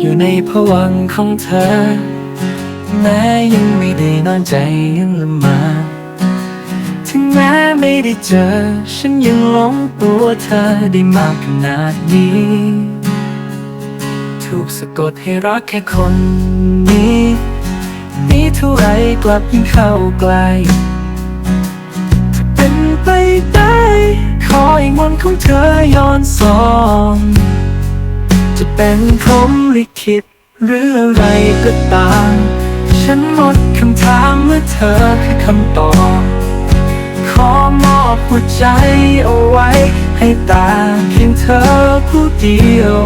อยู่ในผวังของเธอ แม้ยังไม่ได้นอนใจยังละมาถึงแม้ไม่ได้เจอ ฉันยังหลงตัวเธอได้มากขนาดนี้ ถูกสะกดให้รักแค่คนนี้มีเท่าไรกลับยิ่งเข้าใกล้เป็นไปได้ ขออีกวันของเธอย้อนสอน จะเป็นพรหมลิขิตหรืออะไรก็ตาม ฉันหมดคำถามเมื่อเธอคือคำตอบ ขอมอบหัวใจเอาไว้ ให้ตาเพียงเธอผู้เดียว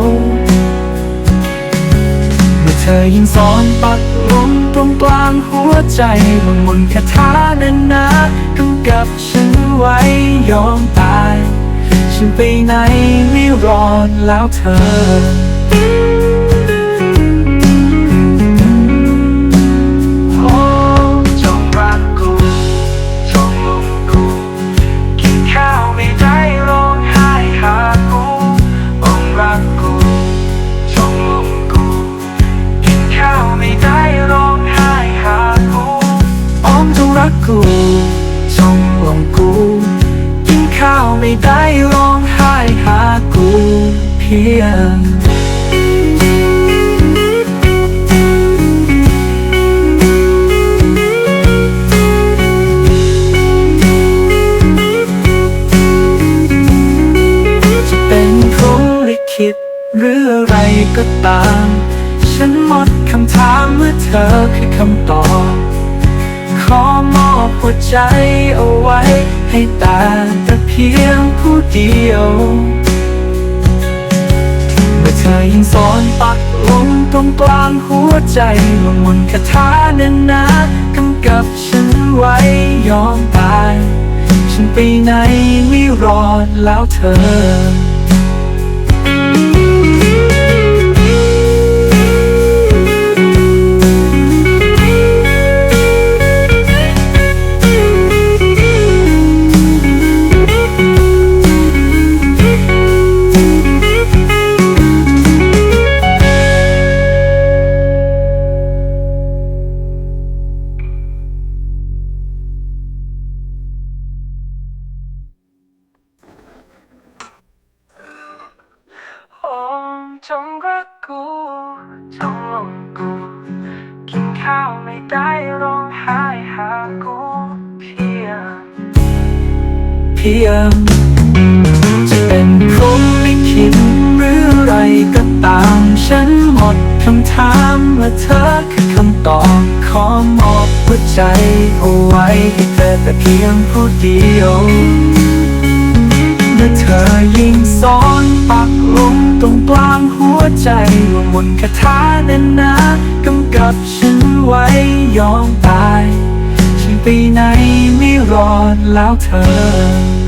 เมื่อเธอยิ่งสอนปักลมตรงกลางหัวใจบางมนคาถานั้นนะกำกับฉันไว้ยอมตาย ฉันไปไหนไม่รอดแล้วเธอ มจงรักกูจงลงกู กินข้าวไม่ได้ร้องไห้หากูเพียงจะเป็นพรหมลิขิตหรืออะไรก็ตาม ฉันหมดคำถามเมื่อเธอคือคำตอบ ขอมอบหัวใจเอาไว้ ให้ตาแต่เพียงผู้เดียว เมื่อเธอยิ่งสอนปักลงตรงกลางหัวใจลงมนคาถานั้นนะกำกับฉันไว้ยอมตาย ฉันไปไหนไม่รอดแล้วเธอ กกูจงหลงกู กินข้าวไม่ได้ร้องไห้หากูเพียงเพียงจะเป็นพรหมลิขิตหรืออะไรก็ตาม ฉันหมดคำถามและเธอคือคำตอบขอมอบหัวใจเอาไว้ให้เธอแต่เพียงผู้เดียวเมื่อเธอยิ่งสอน ตรงกลางหัวใจว่าบนต์คาถานั้นนะกำกับฉันไว้ยอมตาย ฉันไปไหนไม่รอดแล้วเธอ